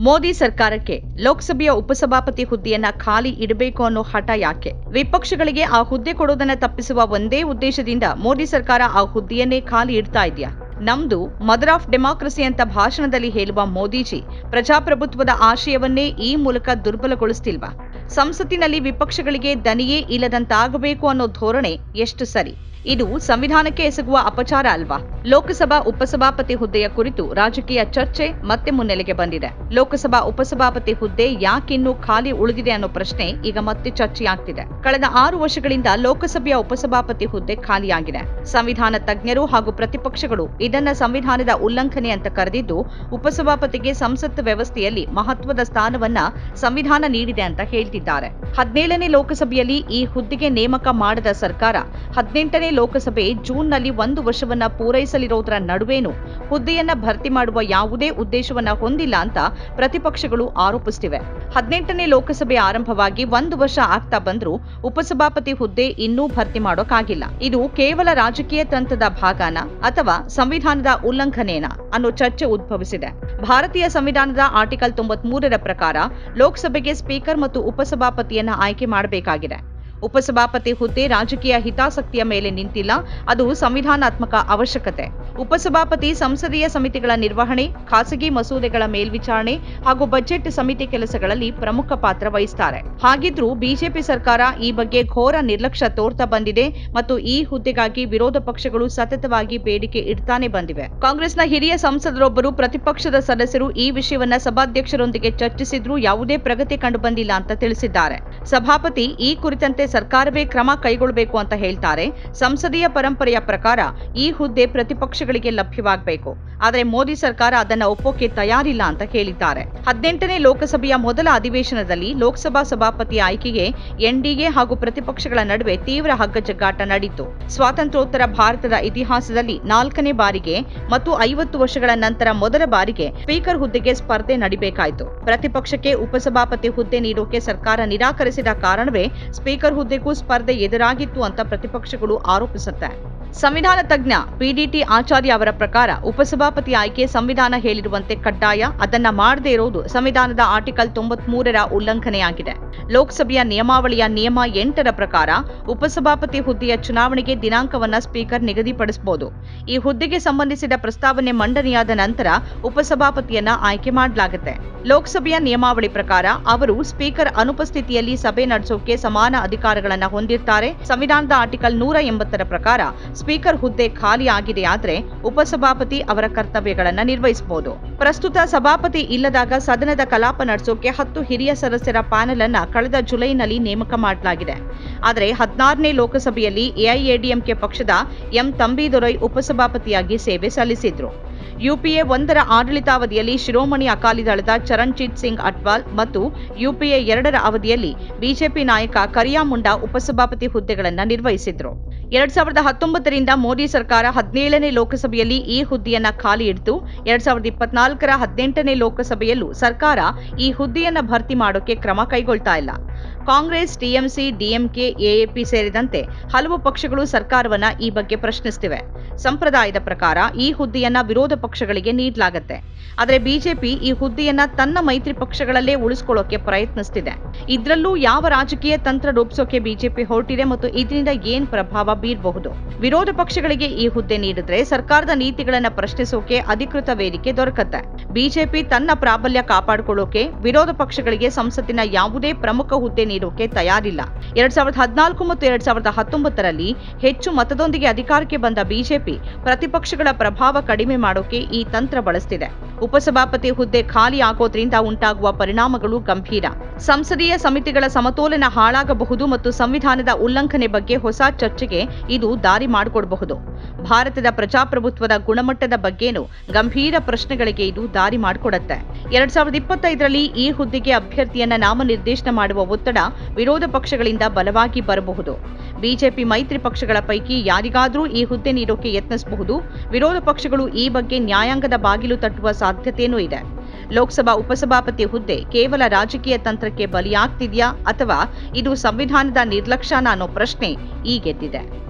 ಮೋದಿ ಸರ್ಕಾರಕ್ಕೆ ಲೋಕಸಭೆಯ ಉಪಸಭಾಪತಿ ಹುದ್ದೆಯನ್ನ ಖಾಲಿ ಇಡಬೇಕು ಅನ್ನೋ ಹಠ ಯಾಕೆ? ವಿಪಕ್ಷಗಳಿಗೆ ಆ ಹುದ್ದೆ ಕೊಡೋದನ್ನ ತಪ್ಪಿಸುವ ಒಂದೇ ಉದ್ದೇಶದಿಂದ ಮೋದಿ ಸರ್ಕಾರ ಆ ಹುದ್ದೆಯನ್ನೇ ಖಾಲಿ ಇಡ್ತಾ ಇದೆಯಾ? ನಮ್ದು ಮದರ್ ಆಫ್ ಡೆಮಾಕ್ರಸಿ ಅಂತ ಭಾಷಣದಲ್ಲಿ ಹೇಳುವ ಮೋದಿಜಿ ಪ್ರಜಾಪ್ರಭುತ್ವದ ಆಶಯವನ್ನೇ ಈ ಮೂಲಕ ದುರ್ಬಲಗೊಳಿಸ್ತಿಲ್ವಾ? ಸಂಸತ್ತಿನಲ್ಲಿ ವಿಪಕ್ಷಗಳಿಗೆ ದನಿಯೇ ಇಲ್ಲದಂತಾಗಬೇಕು ಅನ್ನೋ ಧೋರಣೆ ಎಷ್ಟು ಸರಿ? ಇದು ಸಂವಿಧಾನಕ್ಕೆ ಎಸಗುವ ಅಪಚಾರ ಅಲ್ವಾ? ಲೋಕಸಭಾ ಉಪಸಭಾಪತಿ ಹುದ್ದೆಯ ಕುರಿತು ರಾಜಕೀಯ ಚರ್ಚೆ ಮತ್ತೆ ಮುನ್ನೆಲೆಗೆ ಬಂದಿದೆ. ಲೋಕಸಭಾ ಉಪಸಭಾಪತಿ ಹುದ್ದೆ ಯಾಕಿನ್ನೂ ಖಾಲಿ ಉಳಿದಿದೆ ಅನ್ನೋ ಪ್ರಶ್ನೆ ಈಗ ಮತ್ತೆ ಚರ್ಚೆಯಾಗ್ತಿದೆ. ಕಳೆದ ಆರು ವರ್ಷಗಳಿಂದ ಲೋಕಸಭೆಯ ಉಪಸಭಾಪತಿ ಹುದ್ದೆ ಖಾಲಿಯಾಗಿದೆ. ಸಂವಿಧಾನ ತಜ್ಞರು ಹಾಗೂ ಪ್ರತಿಪಕ್ಷಗಳು ಇದನ್ನ ಸಂವಿಧಾನದ ಉಲ್ಲಂಘನೆ ಅಂತ ಕರೆದಿದ್ದು, ಉಪಸಭಾಪತಿಗೆ ಸಂಸತ್ ವ್ಯವಸ್ಥೆಯಲ್ಲಿ ಮಹತ್ವದ ಸ್ಥಾನವನ್ನ ಸಂವಿಧಾನ ನೀಡಿದೆ ಅಂತ ಹೇಳ್ತಿದ್ದಾರೆ. ಹದಿನೇಳನೇ ಲೋಕಸಭೆಯಲ್ಲಿ ಈ ಹುದ್ದೆಗೆ ನೇಮಕ ಮಾಡದ ಸರ್ಕಾರ ಹದಿನೆಂಟನೇ ಲೋಕಸಭೆ ಜೂನ್ನಲ್ಲಿ ಒಂದು ವರ್ಷವನ್ನ ಪೂರೈಸಲಿರೋದರ ನಡುವೇನು ಹುದ್ದೆಯನ್ನ ಭರ್ತಿ ಮಾಡುವ ಯಾವುದೇ ಉದ್ದೇಶವನ್ನ ಹೊಂದಿಲ್ಲ ಅಂತ ಪ್ರತಿಪಕ್ಷಗಳು ಆರೋಪಿಸುತ್ತಿವೆ ಹದಿನೆಂಟನೇ ಲೋಕಸಭೆ ಆರಂಭವಾಗಿ ಒಂದು ವರ್ಷ ಆಗ್ತಾ ಬಂದರೂ ಉಪಸಭಾಪತಿ ಹುದ್ದೆ ಇನ್ನೂ ಭರ್ತಿ ಮಾಡೋಕ್ಕಾಗಿಲ್ಲ. ಇದು ಕೇವಲ ರಾಜಕೀಯ ತಂತ್ರದ ಭಾಗನ ಅಥವಾ ಸಂವಿಧಾನದ ಉಲ್ಲಂಘನೆನಾ ಅನ್ನೋ ಚರ್ಚೆ ಉದ್ಭವಿಸಿದೆ. ಭಾರತೀಯ ಸಂವಿಧಾನದ ಆರ್ಟಿಕಲ್ ತೊಂಬತ್ ಮೂರರ ಪ್ರಕಾರ ಲೋಕಸಭೆಗೆ ಸ್ಪೀಕರ್ ಮತ್ತು ಉಪಸಭಾಪತಿಯನ್ನ ಆಯ್ಕೆ ಮಾಡಬೇಕಾಗಿದೆ. ಉಪಸಭಾಪತಿ ಹುದ್ದೆ ರಾಜಕೀಯ ಹಿತಾಸಕ್ತಿಯ ಮೇಲೆ ನಿಂತಿಲ್ಲ. ಅದು ಸಂವಿಧಾನಾತ್ಮಕ ಅವಶ್ಯಕತೆ. ಉಪಸಭಾಪತಿ ಸಂಸದೀಯ ಸಮಿತಿಗಳ ನಿರ್ವಹಣೆ, ಖಾಸಗಿ ಮಸೂದೆಗಳ ಮೇಲ್ವಿಚಾರಣೆ ಹಾಗೂ ಬಜೆಟ್ ಸಮಿತಿ ಕೆಲಸಗಳಲ್ಲಿ ಪ್ರಮುಖ ಪಾತ್ರ ವಹಿಸುತ್ತಾರೆ ಹಾಗಿದ್ರೂ ಬಿಜೆಪಿ ಸರ್ಕಾರ ಈ ಬಗ್ಗೆ ಘೋರ ನಿರ್ಲಕ್ಷ್ಯ ತೋರ್ತಾ ಬಂದಿದೆ ಮತ್ತು ಈ ಹುದ್ದೆಗಾಗಿ ವಿರೋಧ ಪಕ್ಷಗಳು ಸತತವಾಗಿ ಬೇಡಿಕೆ ಇಡ್ತಾನೆ ಬಂದಿವೆ. ಕಾಂಗ್ರೆಸ್ನ ಹಿರಿಯ ಸಂಸದರೊಬ್ಬರು ಪ್ರತಿಪಕ್ಷದ ಸದಸ್ಯರು ಈ ವಿಷಯವನ್ನ ಸಭಾಧ್ಯಕ್ಷರೊಂದಿಗೆ ಚರ್ಚಿಸಿದ್ರೂ ಯಾವುದೇ ಪ್ರಗತಿ ಕಂಡುಬಂದಿಲ್ಲ ಅಂತ ತಿಳಿಸಿದ್ದಾರೆ. ಸಭಾಪತಿ ಈ ಕುರಿತಂತೆ ಸರ್ಕಾರವೇ ಕ್ರಮ ಕೈಗೊಳ್ಳಬೇಕು ಅಂತ ಹೇಳ್ತಾರೆ. ಸಂಸದೀಯ ಪರಂಪರೆಯ ಪ್ರಕಾರ ಈ ಹುದ್ದೆ ಪ್ರತಿಪಕ್ಷಗಳಿಗೆ ಲಭ್ಯವಾಗಬೇಕು. ಆದರೆ ಮೋದಿ ಸರ್ಕಾರ ಅದನ್ನ ಒಪ್ಪೋಕೆ ತಯಾರಿಲ್ಲ ಅಂತ ಹೇಳಿದ್ದಾರೆ. ಹದಿನೆಂಟನೇ ಲೋಕಸಭೆಯ ಮೊದಲ ಅಧಿವೇಶನದಲ್ಲಿ ಲೋಕಸಭಾ ಸಭಾಪತಿ ಆಯ್ಕೆಗೆ ಎನ್ಡಿಎ ಹಾಗೂ ಪ್ರತಿಪಕ್ಷಗಳ ನಡುವೆ ತೀವ್ರ ಹಗ್ಗಜಗ್ಗಾಟ ನಡೆಯಿತು ಸ್ವಾತಂತ್ರ್ಯೋತ್ತರ ಭಾರತದ ಇತಿಹಾಸದಲ್ಲಿ ನಾಲ್ಕನೇ ಬಾರಿಗೆ ಮತ್ತು ಐವತ್ತು ವರ್ಷಗಳ ನಂತರ ಮೊದಲ ಬಾರಿಗೆ ಸ್ಪೀಕರ್ ಹುದ್ದೆಗೆ ಸ್ಪರ್ಧೆ ನಡೆಯಬೇಕಾಯಿತು ಪ್ರತಿಪಕ್ಷಕ್ಕೆ ಉಪಸಭಾಪತಿ ಹುದ್ದೆ ನೀಡೋಕೆ ಸರ್ಕಾರ ನಿರಾಕರಿಸಿದ ಕಾರಣವೇ ಸ್ಪೀಕರ್ ಹುದ್ದೆಗೂ ಸ್ಪರ್ಧೆ ಎದುರಾಗಿತ್ತು ಅಂತ ಪ್ರತಿಪಕ್ಷಗಳು ಆರೋಪಿಸುತ್ತೆ. ಸಂವಿಧಾನ ತಜ್ಞ ಪಿಡಿಟಿ ಆಚಾರ್ಯ ಅವರ ಪ್ರಕಾರ ಉಪಸಭಾಪತಿ ಆಯ್ಕೆ ಸಂವಿಧಾನ ಹೇಳಿರುವಂತೆ ಕಡ್ಡಾಯ. ಅದನ್ನ ಮಾಡದೇ ಇರೋದು ಸಂವಿಧಾನದ ಆರ್ಟಿಕಲ್ ತೊಂಬತ್ ಮೂರರ ಉಲ್ಲಂಘನೆಯಾಗಿದೆ. ಲೋಕಸಭೆಯ ನಿಯಮಾವಳಿಯ ನಿಯಮ ಎಂಟರ ಪ್ರಕಾರ ಉಪಸಭಾಪತಿ ಹುದ್ದೆಯ ಚುನಾವಣೆಗೆ ದಿನಾಂಕವನ್ನ ಸ್ಪೀಕರ್ ನಿಗದಿಪಡಿಸಬಹುದು ಈ ಹುದ್ದೆಗೆ ಸಂಬಂಧಿಸಿದ ಪ್ರಸ್ತಾವನೆ ಮಂಡನೆಯಾದ ನಂತರ ಉಪಸಭಾಪತಿಯನ್ನ ಆಯ್ಕೆ ಮಾಡಲಾಗುತ್ತೆ. ಲೋಕಸಭೆಯ ನಿಯಮಾವಳಿ ಪ್ರಕಾರ ಅವರು ಸ್ಪೀಕರ್ ಅನುಪಸ್ಥಿತಿಯಲ್ಲಿ ಸಭೆ ನಡೆಸೋಕೆ ಸಮಾನ ಅಧಿಕಾರಗಳನ್ನ ಹೊಂದಿರ್ತಾರೆ. ಸಂವಿಧಾನದ ಆರ್ಟಿಕಲ್ ನೂರ ಎಂಬತ್ತರ ಪ್ರಕಾರ ಸ್ಪೀಕರ್ ಹುದ್ದೆ ಖಾಲಿ ಆಗಿದೆ ಉಪಸಭಾಪತಿ ಅವರ ಕರ್ತವ್ಯಗಳನ್ನ ನಿರ್ವಹಿಸಬಹುದು. ಪ್ರಸ್ತುತ ಸಭಾಪತಿ ಇಲ್ಲದಾಗ ಸದನದ ಕಲಾಪ ನಡೆಸೋಕೆ ಹತ್ತು ಹಿರಿಯ ಸದಸ್ಯರ ಪ್ಯಾನೆಲ್ ಅನ್ನ ಕಳೆದ ಜುಲೈನಲ್ಲಿ ನೇಮಕ ಮಾಡಲಾಗಿದೆ. ಆದರೆ ಹದಿನಾರನೇ ಲೋಕಸಭೆಯಲ್ಲಿ ಎಐಎಡಿಎಂಕೆ ಪಕ್ಷದ ಎಂ ತಂಬಿದೊರೈ ಉಪಸಭಾಪತಿಯಾಗಿ ಸೇವೆ ಸಲ್ಲಿಸಿದ್ರು. ಯುಪಿಎ ಒಂದರ ಆಡಳಿತಾವಧಿಯಲ್ಲಿ ಶಿರೋಮಣಿ ಅಕಾಲಿ ದಳದ ಚರಣ್ಜಿತ್ ಸಿಂಗ್ ಅಟ್ವಾಲ್ ಮತ್ತು ಯುಪಿಎ ಎರಡರ ಅವಧಿಯಲ್ಲಿ ಬಿಜೆಪಿ ನಾಯಕ ಕರಿಯಾ ಮುಂಡಾ ಉಪಸಭಾಪತಿ ಹುದ್ದೆಗಳನ್ನು ನಿರ್ವಹಿಸಿದ್ರು. ಎರಡ್ ಸಾವಿರದ ಹತ್ತೊಂಬತ್ತರಿಂದ ಮೋದಿ ಸರ್ಕಾರ ಹದಿನೇಳನೇ ಲೋಕಸಭೆಯಲ್ಲಿ ಈ ಹುದ್ದೆಯನ್ನ ಖಾಲಿ ಇಡ್ತು. ಎರಡ್ ಸಾವಿರದ ಇಪ್ಪತ್ನಾಲ್ಕರ ಹದಿನೆಂಟನೇ ಲೋಕಸಭೆಯಲ್ಲೂ ಸರ್ಕಾರ ಈ ಹುದ್ದೆಯನ್ನ ಭರ್ತಿ ಮಾಡೋಕೆ ಕ್ರಮ ಕೈಗೊಳ್ತಾ ಇಲ್ಲ. ಕಾಂಗ್ರೆಸ್, ಟಿಎಂಸಿ, ಡಿಎಂಕೆ, ಎಎಪಿ ಸೇರಿದಂತೆ ಹಲವು ಪಕ್ಷಗಳು ಸರ್ಕಾರವನ್ನ ಈ ಬಗ್ಗೆ ಪ್ರಶ್ನಿಸುತ್ತಿವೆ ಸಂಪ್ರದಾಯದ ಪ್ರಕಾರ ಈ ಹುದ್ದೆಯನ್ನ ವಿರೋಧ ಪಕ್ಷಗಳಿಗೆ ನೀಡಲಾಗುತ್ತೆ. ಆದರೆ ಬಿಜೆಪಿ ಈ ಹುದ್ದೆಯನ್ನ ತನ್ನ ಮೈತ್ರಿ ಪಕ್ಷಗಳಲ್ಲೇ ಉಳಿಸ್ಕೊಳ್ಳೋಕೆ ಪ್ರಯತ್ನಿಸುತ್ತಿದೆ ಇದ್ರಲ್ಲೂ ಯಾವ ರಾಜಕೀಯ ತಂತ್ರ ರೂಪಿಸೋಕೆ ಬಿಜೆಪಿ ಹೊರಟಿದೆ ಮತ್ತು ಇದರಿಂದ ಏನ್ ಪ್ರಭಾವ ಬೀರಬಹುದು. ವಿರೋಧ ಪಕ್ಷಗಳಿಗೆ ಈ ಹುದ್ದೆ ನೀಡಿದ್ರೆ ಸರ್ಕಾರದ ನೀತಿಗಳನ್ನ ಪ್ರಶ್ನಿಸೋಕೆ ಅಧಿಕೃತ ವೇದಿಕೆ ದೊರಕತ್ತೆ. ಬಿಜೆಪಿ ತನ್ನ ಪ್ರಾಬಲ್ಯ ಕಾಪಾಡಿಕೊಳ್ಳೋಕೆ, ವಿರೋಧ ಪಕ್ಷಗಳಿಗೆ ಸಂಸತ್ತಿನ ಯಾವುದೇ ಪ್ರಮುಖ ಹುದ್ದೆ ನೀಡೋಕೆ ತಯಾರಿಲ್ಲ. ಎರಡ್ ಸಾವಿರದ ಹದಿನಾಲ್ಕು ಮತ್ತು ಎರಡ್ ಸಾವಿರದ ಹತ್ತೊಂಬತ್ತರಲ್ಲಿ ಹೆಚ್ಚು ಮತದೊಂದಿಗೆ ಅಧಿಕಾರಕ್ಕೆ ಬಂದ ಬಿಜೆಪಿ ಪ್ರತಿಪಕ್ಷಗಳ ಪ್ರಭಾವ ಕಡಿಮೆ ಮಾಡೋಕೆ ಈ ತಂತ್ರ ಬಳಸ್ತಿದೆ. ಉಪಸಭಾಪತಿ ಹುದ್ದೆ ಖಾಲಿ ಆಗೋದ್ರಿಂದ ಉಂಟಾಗುವ ಪರಿಣಾಮಗಳು ಗಂಭೀರ. ಸಂಸದೀಯ ಸಮಿತಿಗಳ ಸಮತೋಲನ ಹಾಳಾಗಬಹುದು ಮತ್ತು ಸಂವಿಧಾನದ ಉಲ್ಲಂಘನೆ ಬಗ್ಗೆ ಹೊಸ ಚರ್ಚೆಗೆ ಇದು ದಾರಿ ಮಾಡಿಕೊಡಬಹುದು. ಭಾರತದ ಪ್ರಜಾಪ್ರಭುತ್ವದ ಗುಣಮಟ್ಟದ ಬಗ್ಗೆನೂ ಗಂಭೀರ ಪ್ರಶ್ನೆಗಳಿಗೆ ಇದು ದಾರಿ ಮಾಡಿಕೊಡುತ್ತೆ. ಎರಡ್ ಸಾವಿರದ ಇಪ್ಪತ್ತೈದರಲ್ಲಿ ಈ ಹುದ್ದೆಗೆ ಅಭ್ಯರ್ಥಿಯನ್ನ ನಾಮನಿರ್ದೇಶನ ಮಾಡುವ ಒತ್ತಡ ವಿರೋಧ ಪಕ್ಷಗಳಿಂದ ಬಲವಾಗಿ ಬರಬಹುದು. ಬಿಜೆಪಿ ಮೈತ್ರಿ ಪಕ್ಷಗಳ ಪೈಕಿ ಯಾರಿಗಾದರೂ ಈ ಹುದ್ದೆ ನೀಡೋಕೆ ಯತ್ನಿಸಬಹುದು. ವಿರೋಧ ಪಕ್ಷಗಳು ಈ ಬಗ್ಗೆ ನ್ಯಾಯಾಂಗದ ಬಾಗಿಲು ತಟ್ಟುವ ಸಾಧ್ಯತೆಯೂ ಇದೆ. ಲೋಕಸಭಾ ಉಪಸಭಾಪತಿ ಹುದ್ದೆ ಕೇವಲ ರಾಜಕೀಯ ತಂತ್ರಕ್ಕೆ ಬಲಿಯಾಗ್ತಿದೆಯಾ ಅಥವಾ ಇದು ಸಂವಿಧಾನದ ನಿರ್ಲಕ್ಷ್ಯನ ಅನ್ನೋ ಪ್ರಶ್ನೆ ಈಗೆದ್ದಿದೆ